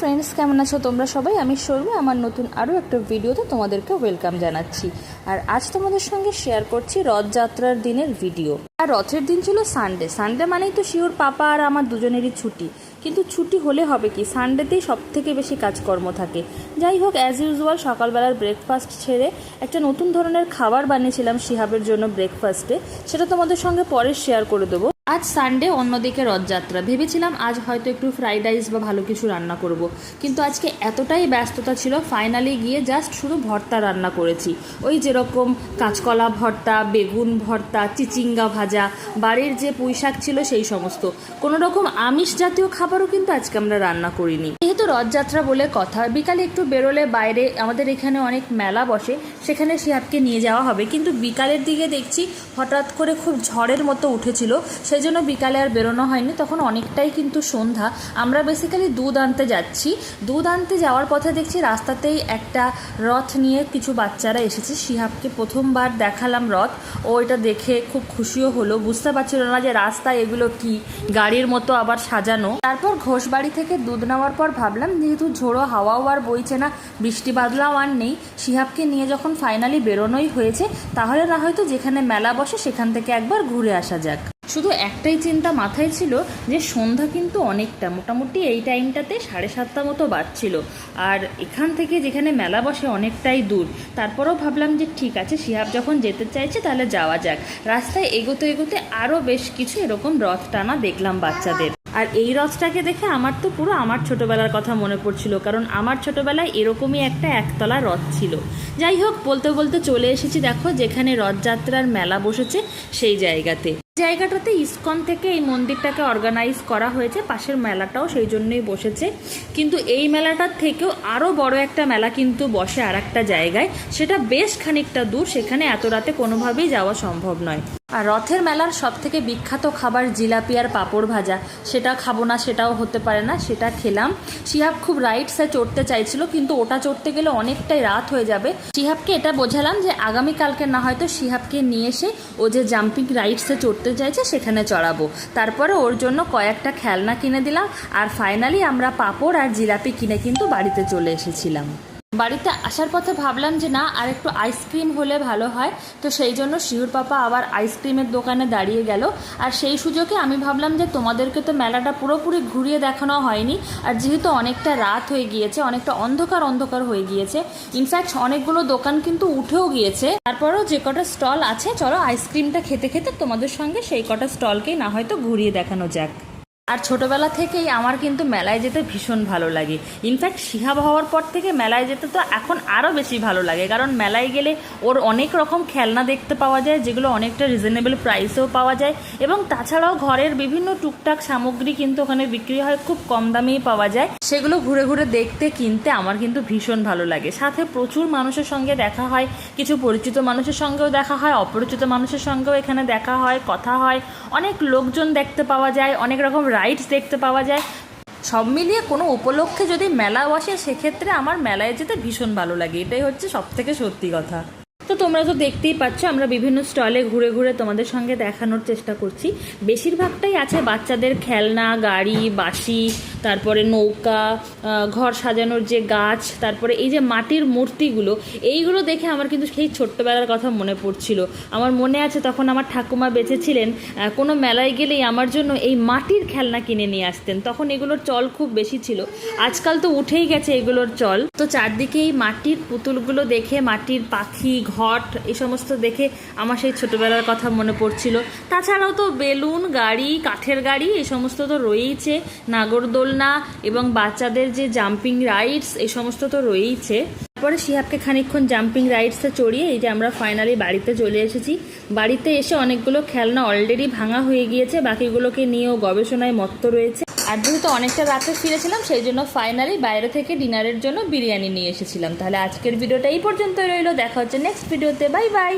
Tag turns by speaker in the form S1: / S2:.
S1: Friends কেমন আছো তোমরা সবাই? আমি শর্মী আমার নতুন আরও একটা ভিডিওতে তোমাদেরকে ওয়েলকাম জানাচ্ছি। আর আজ তোমাদের সঙ্গে শেয়ার করছি রথযাত্রার দিনের ভিডিও আর রথের দিন ছিল সানডে সানডে মানেই তো শিওর পাপা আর আমার দুজনেরই ছুটি। কিন্তু ছুটি হলে হবে কি? সানডেতেই সব থেকে বেশি কাজকর্ম থাকে। যাই হোক অ্যাজ ইউজুয়াল সকালবেলার ব্রেকফাস্ট ছেড়ে একটা নতুন ধরনের খাবার বানিয়েছিলাম শিহাবের জন্য ব্রেকফাস্টে সেটা তোমাদের সঙ্গে পরে শেয়ার করে দেবো। আজ সানডে অন্যদিকে রথযাত্রা। ভেবেছিলাম আজ হয়তো একটু ফ্রাইড রাইস বা ভালো কিছু রান্না করব। কিন্তু আজকে এতটাই ব্যস্ততা ছিল ফাইনালি গিয়ে জাস্ট শুধু ভর্তা রান্না করেছি। ওই যেরকম কাঁচকলা ভর্তা, বেগুন ভর্তা, চিচিঙ্গা ভাজা, বাড়ির যে পুঁই শাক ছিল সেই সমস্ত। কোনো রকম আমিষ জাতীয় খাবারও কিন্তু আজকে আমরা রান্না করিনি। যেহেতু রথযাত্রা বলে কথা, বিকালে একটু বেরোলে বাইরে আমাদের এখানে অনেক মেলা বসে, সেখানে শিহাবকে নিয়ে যাওয়া হবে। কিন্তু বিকালের দিকে দেখছি হঠাৎ করে খুব ঝড়ের মতো উঠেছিল সেই জন্য বিকালে আর বেরোনো হয়নি, তখন অনেকটাই কিন্তু সন্ধ্যা। আমরা বেসিক্যালি দুধ আনতে যাচ্ছি। দুধ আনতে যাওয়ার পথে দেখছি রাস্তাতেই একটা রথ নিয়ে কিছু বাচ্চারা এসেছে। শিহাবকে প্রথমবার দেখালাম রথ। ও এটা দেখে খুব খুশিও হলো। বুঝতে পারছিল না যে রাস্তায় এগুলো কি, গাড়ির মতো আবার সাজানো। তারপর ঘোষবাড়ি থেকে দুধ নেওয়ার পর ভাবলাম, যেহেতু ঝোড়ো হাওয়াও আর বইছে না, বৃষ্টি বাদলাও আর নেই, শিহাবকে নিয়ে যখন ফাইনালি বেরোনোই হয়েছে, তাহলে না হয়তো যেখানে মেলা বসে সেখান থেকে একবার ঘুরে আসা যাক। শুধু একটাই চিন্তা মাথায় ছিল যে সন্ধ্যা কিন্তু অনেকটা, মোটামুটি এই টাইমটাতে সাড়ে সাতটা মতো বাজছিল। আর এখান থেকে যেখানে মেলা বসে অনেকটাই দূর। তারপরেও ভাবলাম যে ঠিক আছে, শিহাব যখন যেতে চাইছে তাহলে যাওয়া যাক। রাস্তায় এগোতে এগোতে আরও বেশ কিছু এরকম রথ টানা দেখলাম বাচ্চাদের। আর এই রথটাকে দেখে আমার তো পুরো আমার ছোটবেলার কথা মনে পড়ছিল, কারণ আমার ছোটবেলায় এরকমই একটা একতলা রথ ছিল। যাই হোক, বলতে বলতে চলে এসেছি দেখো, যেখানে রথযাত্রার মেলা বসেছে সেই জায়গাতে। জায়গাটাতে ইসকন থেকে এই মন্দিরটাকে অর্গানাইজ করা হয়েছে, পাশের মেলাটাও সেই জন্যই বসেছে। কিন্তু এই মেলাটার থেকেও আরও বড় একটা মেলা কিন্তু বসে আর একটা জায়গায়। সেটা বেশ খানিকটা দূর, সেখানে এত রাতে কোনোভাবেই যাওয়া সম্ভব নয়। আর রথের মেলার সব থেকে বিখ্যাত খাবার জিলাপি আর পাঁপড় ভাজা। সেটা খাব না, সেটাও হতে পারে না, সেটা খেলাম। শিহাব খুব রাইটসে চড়তে চাইছিল, কিন্তু ওটা চড়তে গেলে অনেকটাই রাত হয়ে যাবে। শিহাবকে এটা বোঝালাম যে আগামীকালকে না হয়তো শিহাবকে নিয়ে এসে ও যে জাম্পিং রাইডসে চড়তে চাইছে, সেখানে চড়াবো। তারপরে ওর জন্য কয়েকটা খেলনা কিনে দিলাম, আর ফাইনালি আমরা পাঁপড় আর জিলাপি কিনে কিন্তু বাড়িতে চলে এসেছিলাম। বাড়িতে আসার পথে ভাবলাম যে না, আর একটু আইসক্রিম হলে ভালো হয়। তো সেই জন্য শিহুর পাপা আবার আইসক্রিমের দোকানে দাঁড়িয়ে গেল। আর সেই সুযোগে আমি ভাবলাম যে তোমাদেরকে তো মেলাটা পুরোপুরি ঘুরিয়ে দেখানো হয়নি। আর যেহেতু অনেকটা রাত হয়ে গিয়েছে, অনেকটা অন্ধকার অন্ধকার হয়ে গিয়েছে ইনফ্যাক্ট অনেকগুলো দোকান কিন্তু উঠেও গিয়েছে। তারপরেও যে কটা স্টল আছে, চলো আইসক্রিমটা খেতে খেতে তোমাদের সঙ্গে সেই কটা স্টলকেই না হয়তো ঘুরিয়ে দেখানো যাক। আর ছোটবেলা থেকেই আমার কিন্তু মেলায় যেতে ভীষণ ভালো লাগে। ইনফ্যাক্ট শিহাব হওয়ার পর থেকে মেলায় যেতে তো এখন আরও বেশি ভালো লাগে, কারণ মেলায় গেলে ওর অনেক রকম খেলনা দেখতে পাওয়া যায়, যেগুলো অনেকটা রিজনেবল প্রাইসেও পাওয়া যায় এবং তাছাড়াও ঘরের বিভিন্ন টুকটাক সামগ্রী কিন্তু ওখানে বিক্রি হয়, খুব কম দামেই পাওয়া যায়। সেগুলো ঘুরে ঘুরে দেখতে, কিনতে আমার কিন্তু ভীষণ ভালো লাগে। সাথে প্রচুর মানুষের সঙ্গে দেখা হয়, কিছু পরিচিত মানুষের সঙ্গেও দেখা হয়, অপরিচিত মানুষের সঙ্গেও এখানে দেখা হয়, কথা হয়, অনেক লোকজন দেখতে পাওয়া যায়, অনেক রকম রাইডস দেখতে পাওয়া যায়। সব মিলিয়ে কোনো উপলক্ষে যদি মেলা বসে, সেক্ষেত্রে আমার মেলায় যেতে ভীষণ ভালো লাগে। এটাই হচ্ছে সব থেকে সত্যি কথা। তো তোমরা তো দেখতেই পাচ্ছ, আমরা বিভিন্ন স্টলে ঘুরে ঘুরে তোমাদের সঙ্গে দেখানোর চেষ্টা করছি। বেশিরভাগটাই আছে বাচ্চাদের খেলনা, গাড়ি বাসি তারপরে নৌকা ঘর সাজানোর যে গাছ, তারপরে এই যে মাটির মূর্তিগুলো, এইগুলো দেখে আমার কিন্তু সেই ছোট্টবেলার কথা মনে পড়ছিল। আমার মনে আছে তখন আমার ঠাকুমা বেঁচে ছিলেন কোনো মেলায় গেলেই আমার জন্য এই মাটির খেলনা কিনে নিয়ে আসতেন। তখন এগুলোর চল খুব বেশি ছিল। আজকাল তো উঠেই গেছে এগুলোর চল। তো চারদিকে এই মাটির পুতুলগুলো দেখে, মাটির পাখি, ঘট, এই সমস্ত দেখে আমার সেই ছোটবেলার কথা মনে পড়ছিল। তাছাড়াও তো বেলুন, গাড়ি, কাঠের গাড়ি, এই সমস্ত তো রয়েইছে। নাগরদোলনা এবং বাচ্চাদের যে জাম্পিং রাইডস এই সমস্ত তো রয়েইছে। তারপরে শিহাবকে খানিকক্ষণ জাম্পিং রাইডসে চড়িয়ে এই যে আমরা ফাইনালি বাড়িতে চলে এসেছি। বাড়িতে এসে অনেকগুলো খেলনা অলরেডি ভাঙা হয়ে গিয়েছে, বাকিগুলোকে নিয়েও গবেষণায় মত্ত রয়েছে। আর যেহেতু অনেকটা রাতে ফিরেছিলাম, সেই জন্য ফাইনালি বাইরে থেকে ডিনারের জন্য বিরিয়ানি নিয়ে এসেছিলাম। তাহলে আজকের ভিডিওটা এই পর্যন্তই রইল। দেখা হচ্ছে নেক্সট ভিডিওতে বাই বাই